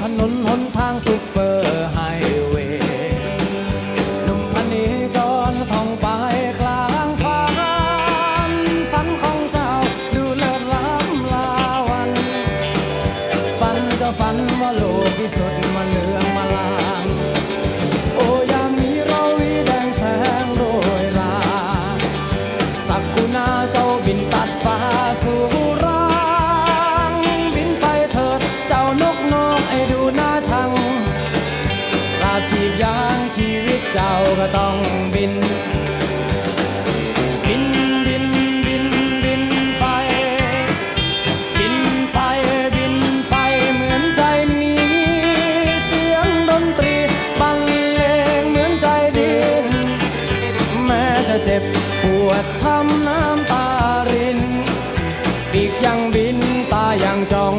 ถนนหนทางซุปเปอร์ไฮเวย์หนุ่มพันนี้จรท่องไปกลางฟ้าฝันของเจ้าดูเลิศล้ำลาวัน ฝันจะฝันว่าโลกพิสุดมาเลืองมาลา ฉีบยางชีวิตเจ้าก็ต้องบิน บินบินบินบินไป บินไปบินไปเหมือนใจมีเสียงดนตรีบรรเลงเหมือนใจดิน แม้จะเจ็บปวดทำน้ำตารินอีกยังบินตายังจ้อง